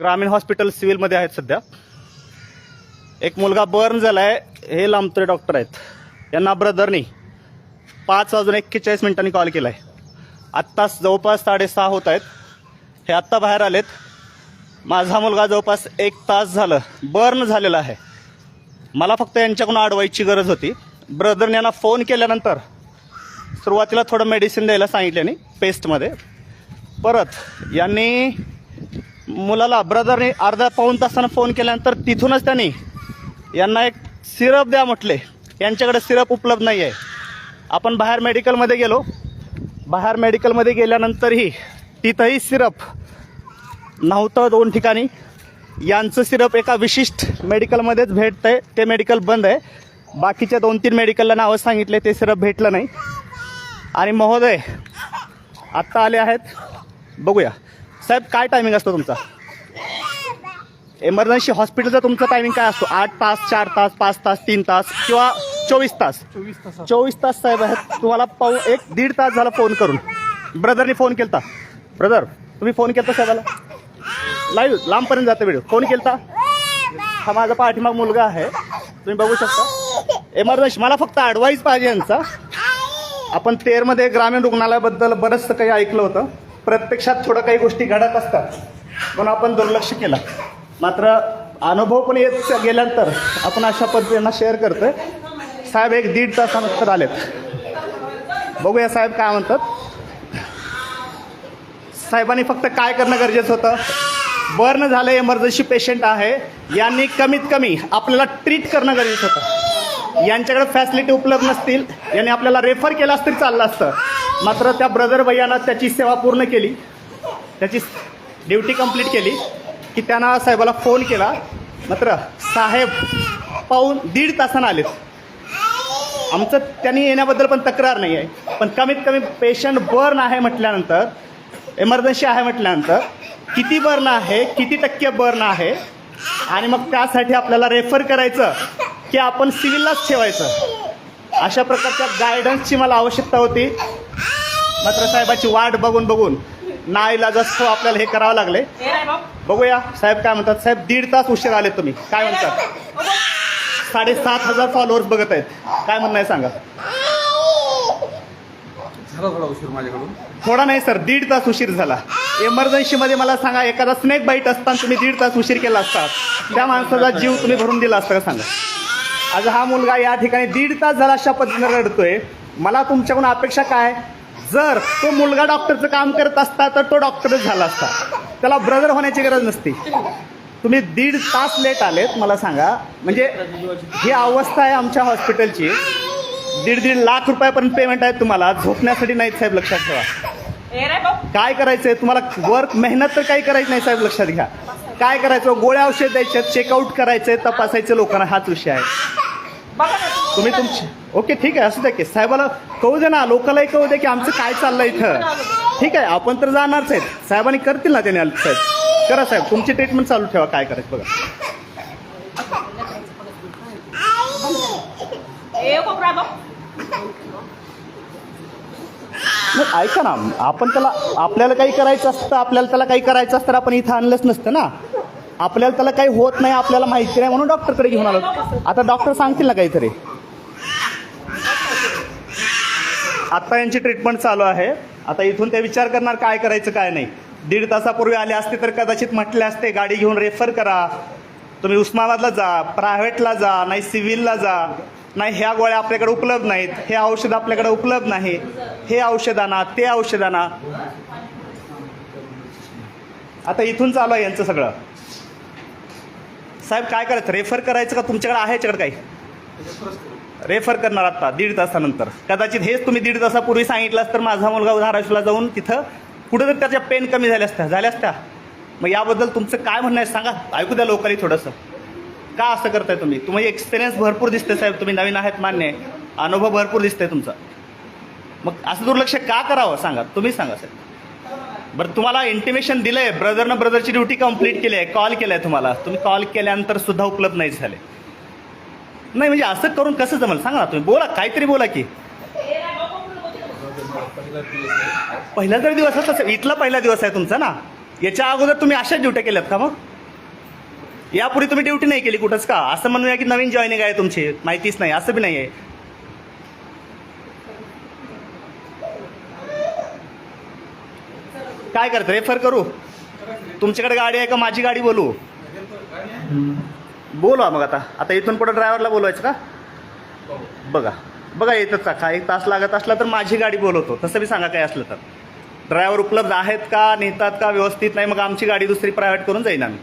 ग्रामीण हॉस्पिटल सिव्हिलमध्ये आहेत सध्या. एक मुलगा बर्न झाला आहे हे लांबतोरे डॉक्टर आहेत. यांना ब्रदरनी पाच वाजून एक्केचाळीस मिनिटांनी कॉल केला आहे आत्ताच जवळपास साडेसहा होत आहेत. हे आत्ता बाहेर आलेत. माझा मुलगा जवळपास एक तास झालं बर्न झालेला आहे. मला फक्त यांच्याकडून अडवायची गरज होती. ब्रदरने यांना फोन केल्यानंतर सुरुवातीला थोडं मेडिसिन द्यायला सांगितल्याने पेस्टमध्ये. परत यांनी मुलाला ब्रदरने अर्धा पाऊण तासानं फोन केल्यानंतर तिथूनच त्यांनी यांना एक सिरप द्या म्हटले. यांच्याकडे सिरप उपलब्ध नाही आहे आपण बाहेर मेडिकलमध्ये गेलो. बाहेर मेडिकलमध्ये गेल्यानंतरही तिथंही सिरप नव्हतं दोन ठिकाणी. यांचं सिरप एका विशिष्ट मेडिकलमध्येच भेटतं आहे ते मेडिकल बंद आहे. बाकीच्या दोन तीन मेडिकलला नावं सांगितले ते सिरप भेटलं नाही. आणि महोदय आत्ता आले आहेत. बघूया. साहेब काय टायमिंग असतो तुमचा? एमर्जन्सी हॉस्पिटलचा तुमचा टायमिंग काय असतो? आठ तास चार तास पाच तास तीन तास किंवा चोवीस तास? चोवीस तास साहेब आहेत तुम्हाला पाऊ एक दीड तास झाला फोन करून. ब्रदरनी फोन केलता. ब्रदर तुम्ही फोन केलता साहेबाला? लाईव्ह लांबपर्यंत जाते व्हिडिओ फोन केलता? हा माझा पाठीमाग मुलगा आहे. तुम्ही बघू शकता. एमर्जन्सी मला फक्त ॲडवाईस पाहिजे यांचा. आपण तेरमध्ये ग्रामीण रुग्णालयाबद्दल बरंचसं काही ऐकलं होतं. प्रत्यक्षात थोडं काही गोष्टी घडत असतात. म्हणून आपण दुर्लक्ष केलं. मात्र अनुभव पण येत गेल्यानंतर आपण अशा पद्धतीनं शेअर करतोय. साहेब एक दीड तासानंतर आलेत. बघूया साहेब काय म्हणतात. साहेबांनी फक्त काय करणं गरजेचं होतं? बर्न झालं इमर्जन्सी पेशंट आहे. यांनी कमीत कमी आपल्याला ट्रीट करणं गरजेचं होतं. यांच्याकडे फॅसिलिटी उपलब्ध नसतील. यांनी आपल्याला रेफर केलं असतं तरी चाललं असतं. मात्र त्या ब्रदर भैयानं त्याची सेवा पूर्ण केली. त्याची ड्युटी कंप्लीट केली की त्यांना साहेबाला फोन केला. मात्र साहेब पाहून दीड तासानं आलेत. आमचं त्यांनी येण्याबद्दल पण तक्रार नाही आहे पण कमीत कमी पेशंट बर्न आहे म्हटल्यानंतर एमर्जन्सी आहे म्हटल्यानंतर किती बर्न आहे किती टक्के बर्न आहे आणि मग त्यासाठी आपल्याला रेफर करायचं की आपण सिव्हिललाच ठेवायचं. अशा प्रकारच्या गायडन्सची मला आवश्यकता होती. मात्र साहेबाची वाट बघून बघून नाईलाजस्तव आपल्याला हे करावं लागले. हे. बघूया. साहेब काय म्हणतात? साहेब दीड तास उशीर आले तुम्ही. काय म्हणतात? साडेसात हजार फॉलोअर्स बघत आहेत. काय म्हणणं आहे सांगा? झाला थोडा उशीर माझ्याकडून. थोडा नाही सर. दीड तास उशीर झाला. एमर्जन्सीमध्ये मला सांगा एखादा स्नेक बाईट असताना तुम्ही दीड तास उशीर केला असता. त्या माणसाचा जीव तुम्ही भरून दिला असता का सांगा? आज हा मुलगा या ठिकाणी दीड तास झाला अशा पद्धतीने रडतोय. मला तुमच्याकडून अपेक्षा काय? जर तो मुलगा डॉक्टरचं काम करत असता तर तो डॉक्टरच झाला असता. त्याला ब्रदर होण्याची गरज नसती. तुम्ही दीड तास लेट आलेत मला सांगा. म्हणजे ही अवस्था आहे आमच्या हॉस्पिटलची दीड दीड लाख रुपयापर्यंत पेमेंट आहे तुम्हाला. झोपण्यासाठी नाहीत साहेब लक्षात ठेवा. काय करायचंय? तुम्हाला वर्क मेहनत तर काही करायची नाही साहेब लक्षात घ्या. काय करायचं? गोळ्या औषध द्यायचे चेकआउट करायचंय तपासायचं लोकांना हाच विषय आहे. तुम्ही तुमचे ओके ठीक आहे असू द्या की. साहेबाला कळू दे ना लोकांलाही कळू दे की आमचं काय चाललंय इथं. ठीक आहे आपण तर जाणारच आहेत. साहेबांनी करतील ना त्याने साहेब. करा साहेब तुमची ट्रीटमेंट चालू ठेवा काय करायचं बघा. हे ऐका ना आपण त्याला आपल्याला काही करायचं असतं आपल्याला त्याला काही करायचं असतं तर आपण इथं आणलंच नसतं ना. आपल्याला त्याला काही होत नाही आपल्याला माहिती नाही म्हणून डॉक्टरकडे घेऊन आलो. आता डॉक्टर सांगतील ना काहीतरी. आत्ता यांची ट्रीटमेंट चालू आहे. आता इथून ते विचार करणार काय करायचं काय नाही. दीड तासापूर्वी आले असते तर कदाचित म्हटले असते गाडी घेऊन रेफर करा. तुम्ही उस्मानाबादला जा प्रायव्हेटला जा नाही सिव्हिलला जा. नाही ह्या गोळ्या आपल्याकडे उपलब्ध नाहीत. हे औषध आपल्याकडे उपलब्ध नाही. हे औषध आणा ते औषध आणा. आता इथून चालू आहे यांचं सगळं. साहेब काय करायचं? रेफर करायचं का? तुमच्याकडे आहे याच्याकडे काही? रेफर करणार आता दीड तासानंतर. कदाचित हेच तुम्ही दीड तासापूर्वी सांगितलं असतं तर माझा मुलगा धाराशिवला जाऊन तिथं कुठं तर त्याच्या पेन कमी झाल्या असत्या. झाल्या असत्या. मग याबद्दल तुमचं काय म्हणणं आहे सांगा. ऐकू द्या लोकांनी थोडंसं. का असं करताय तुम्ही? तुम्ही एक्सपिरियन्स भरपूर दिसते साहेब. तुम्ही नवीन आहेत मान्य आहे. अनुभव भरपूर दिसतंय तुमचा. मग असं दुर्लक्ष का करावं? सांगा. तुम्ही सांगा साहेब. बरं तुम्हाला इंटिमेशन दिलं आहे ब्रदरनं ब्रदरची ड्युटी कंप्लीट केली आहे. कॉल केला आहे तुम्हाला. तुम्ही कॉल केल्यानंतर सुद्धा उपलब्ध नाही झाले. नाही म्हणजे असं करून कसं जमल? सांगा ना तुम्ही. बोला काहीतरी बोला की. पहिला जर दिवस असेल इथला पहिला दिवस आहे तुमचा ना. याच्या अगोदर तुम्ही अशाच ड्युट्या केल्यात का मग? यापूर्वी तुम्ही ड्युटी नाही केली कुठंच का? असं म्हणूया की नवीन जॉईनिंग आहे तुमची. माहितीच नाही असं बी नाही आहे. काय करतं? रेफर करू. तुमच्याकडे गाडी आहे का? माझी गाडी बोलू. बोलवा मग आता. आता इथून पुढे ड्रायव्हरला बोलवायचं का? बघा. बघा येतच का एक तास लागत असला तर माझी गाडी बोलवतो. तसं बी सांगा काय असलं तर. ड्रायव्हर उपलब्ध आहेत का नेतात का व्यवस्थित नाही मग आमची गाडी दुसरी प्रायव्हेट करून जाईन आम्ही.